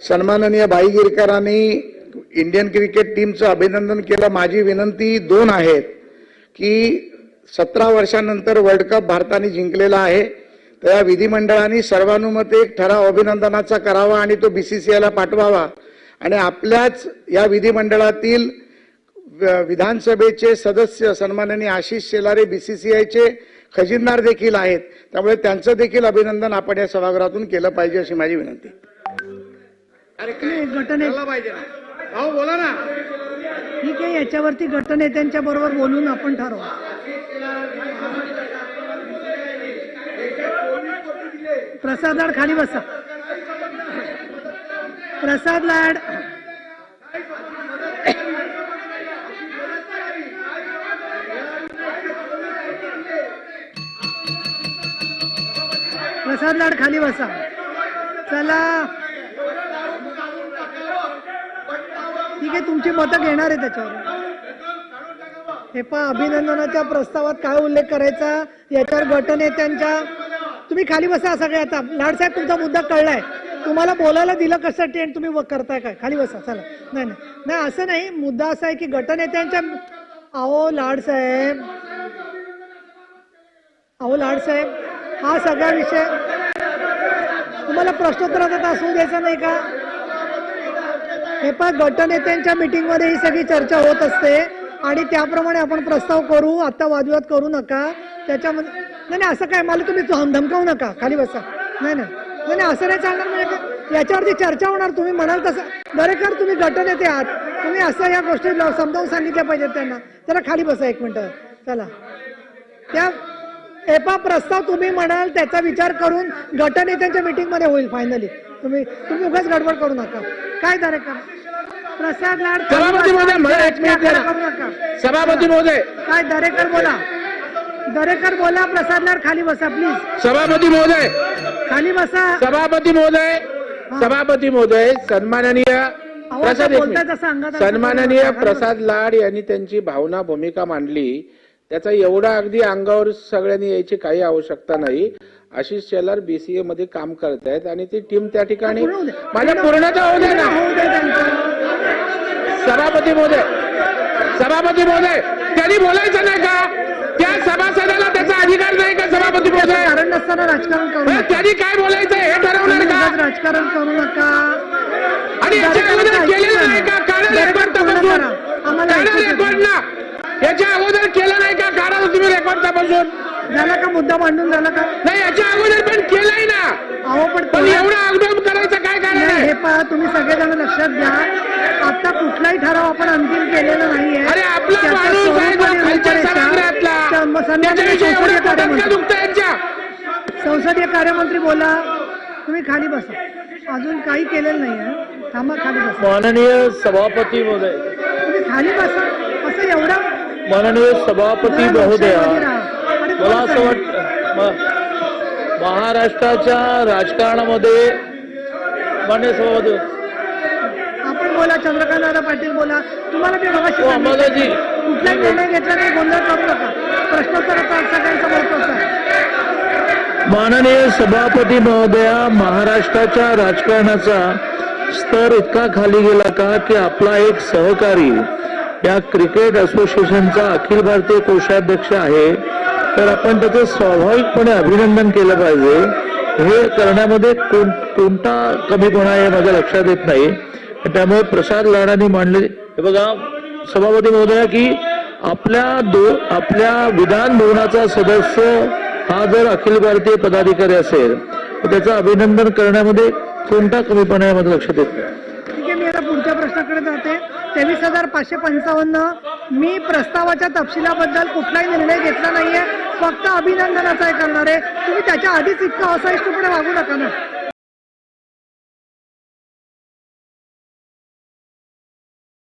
सन्माननीय भाई गिरकरांनी Indian cricket टीमचं अभिनंदन केलं. माझी विनंती दोन आहेत की सतरा वर्षानंतर वर्ल्ड कप भारताने जिंकलेला आहे. तर या विधिमंडळाने सर्वानुमते एक ठराव अभिनंदनाचा करावा आणि तो बी सी सी आयला पाठवावा. आणि आपल्याच या विधिमंडळातील विधानसभेचे सदस्य सन्माननीय आशिष शेलारे बी सी सी आयचे खजिनदार देखील आहेत. त्यामुळे त्यांचं देखील अभिनंदन आपण या सभागृहातून केलं पाहिजे अशी माझी विनंती. नाही, गटने पाहिजे ना. भाऊ बोला ना. ठीक आहे याच्यावरती गटनेत्यांच्या बरोबर बोलून आपण ठरवू. प्रसाद लाड खाली बसा. प्रसाद लाड प्रसाद लाड खाली बसा. चला. ठीक आहे तुमची मतं घेणार आहे त्याच्यावर. हे पहा अभिनंदनाच्या प्रस्तावात काय उल्लेख करायचा? याच्यावर गटनेत्यांच्या तुम्ही खाली बसा सगळे आता. लाडसाहेब तुमचा मुद्दा कळलाय. तुम्हाला बोलायला दिलं कशासाठी आणि तुम्ही करताय काय? खाली बसा चला. नाही नाही. नाही असं नाही. मुद्दा असा आहे की गटनेत्यांच्या अहो लाडसाहेब. अहो लाडसाहेब हा सगळा विषय तुम्हाला प्रश्नोत्तराचा आता असू द्यायचा नाही का? हे पण गटनेत्यांच्या मीटिंगमध्ये ही सगळी चर्चा होत असते. आणि त्याप्रमाणे आपण प्रस्ताव करू आता वादविवाद करू नका. त्याच्यामध्ये नाही नाही असं काय मला तुम्ही धम- धमकावू नका. खाली बसा. नाही नाही. नाही नाही, असं नाही चालणार. म्हणजे याच्यावरती चर्चा होणार. तुम्ही म्हणाल तसं. दरेकर तुम्ही गटनेते आहात. तुम्ही असं या गोष्टी समजावून सांगितल्या पाहिजेत त्यांना. त्याला खाली बसा एक मिनिट. चला. त्या एपा प्रस्ताव तुम्ही म्हणाल त्याचा विचार करून गटनेत्यांच्या मीटिंगमध्ये होईल फायनली तुम्ही तुम्ही उगाच गडबड करू नका. काय दरेकर? सभापती महोदय, मला एक मिनिट सभापती महोदय. काय दरेकर बोला? दरेकर बोला प्रसाद लाड खाली बसा प्लीज सभापती महोदय. खाली बसा. सभापती महोदय. सभापती महोदय सन्माननीय. प्रसाद सन्माननीय. प्रसाद लाड यांनी त्यांची भावना भूमिका मांडली. त्याचा एवढा अगदी अंगावर सगळ्यांनी यायची काही आवश्यकता नाही. आशिष शेलार बीसीए मध्ये काम करतायत आणि ती टीम त्या ठिकाणी. माझ्या पूर्णता होऊ दे ना. सभापती महोदय सभापती महोदय त्यांनी बोलायचं नाही का? त्या सभासदाला त्याचा अधिकार नाही का सभापती महोदय? कारण नसताना राजकारण करू त्यांनी काय बोलायचं हे ठरवणार का? राजकारण करू नका. आणि याच्या अगोदर केलेलं नाही का? काढा रेकॉर्ड तपासून. काढा. रेकॉर्ड ना. याच्या अगोदर केलं नाही का? काढा ना तुम्ही रेकॉर्ड तपासून. झाला का मुद्दा मांडून? झाला का? नाही याच्या अगोदर पण केलंय ना. अहो पण एवढा अगदम करायचं काय कारण हे पहा तुम्ही सगळेजण लक्षात घ्या. आता कुठलाही ठराव आपण अंतिम केलेला नाहीये. अरे आपला माणूस आहे खालच्या सभागृहातला त्याच्याविषयी संसदीय एवढं पोटात का कार्यमंत्री दुखतं यांच्या. संसदीय कार्यमंत्री बोला तुम्ही खाली बसा. अजून काही केलेलं नाहीये. थांबा खाली बसा. माननीय सभापती महोदय. तुम्ही खाली बसा. असं एवढं माननीय सभापती महोदया मला असं? वाटतं म- महाराष्ट्राच्या राजकारणामध्ये मान्य सभापती बोला चंद्रकांत दादा पाटील बोला. तुम्हाला मी मगाशी हो. कुठलाही निर्णय घेतला नाही गोंधळ करू नका प्रश्नोत्तराचा सगळ्यांचा महत्त्वाचा माननीय सभापती महोदया महाराष्ट्राच्या राजकारणाचा स्तर इतका खाली गेला का की आपला एक सहकारी या क्रिकेट असोसिएशनचा अखिल भारतीय कोषाध्यक्ष आहे तर आपण त्याचं स्वाभाविकपणे अभिनंदन केलं पाहिजे. हे करण्यामध्ये कोण कोणता कमीपणा आहे माझ्या लक्षात येत नाही. त्यामुळे प्रसाद लाडाने मांडले. हे बघा सभापती महोदया की आपल्या दो आपल्या विधान भवनाचा सदस्य हा जर अखिल भारतीय पदाधिकारी असेल तर त्याचं अभिनंदन करण्यामध्ये कोणता कमीपणा आहे माझं लक्षात येत ठीक आहे मी आता पुढच्या प्रश्नाकडे जाते. तेवीस हजार पाचशे पंचावन्न मी प्रस्तावाच्या तपशिलाबद्दल कुठलाही निर्णय घेतला नाहीये फक्त अभिनंदनाचा हे करणार आहे. तुम्ही त्याच्या आधीच इतका इष्टपणे वागू नका ना.